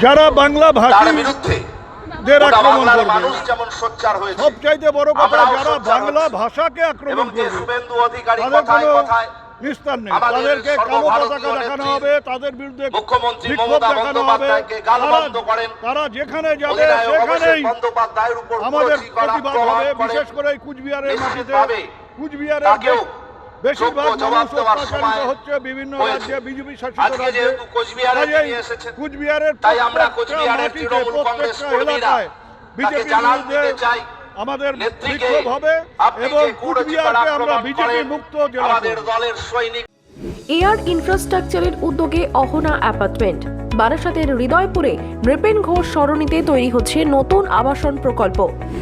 যারা বাংলা ভাষী দের আক্রমণ করবে। মানুষ যেমন সোচ্চার হয়েছে সবচাইতে বড় কথা যারা বাংলা ভাষাকে আক্রমণ করবে তাদের কোনো নিস্তার নেই। তাদেরকে কালো পতাকা দেখানো হবে তাদের বিরুদ্ধে বিক্ষোভ দেখানো হবে। তারা- যেখানে যাবে সেখানেই আমাদের প্রতিবাদ হবে বিশেষ করে কুচবিহারের মাটিতে। কুচবিহারের বেশিরভাগ মানুষ অত্যাচারিত হচ্ছে বিভিন্ন রাজ্যে বিজেপি শাসিত রাজ্যে। কাজেই কুচবিহারের তাই আমরা প্রত্যেকটা মাটিতে, প্রত্যেকটা এলাকায় তাকে বিজেপির বিরুদ্ধে আমাদের বিক্ষোভ হবে এবং কুচবিহারকে আমরা বিজেপি মুক্ত জেলা দলের সৈনিক এয়ার ইনফ্রাস্ট্রাকচারের উদ্যোগে অহনা অ্যাপার্টমেন্ট। বারাসাতের হৃদয়পুরে নৃপেন ঘোষ সরণিতে তৈরি হচ্ছে নতুন আবাসন প্রকল্প।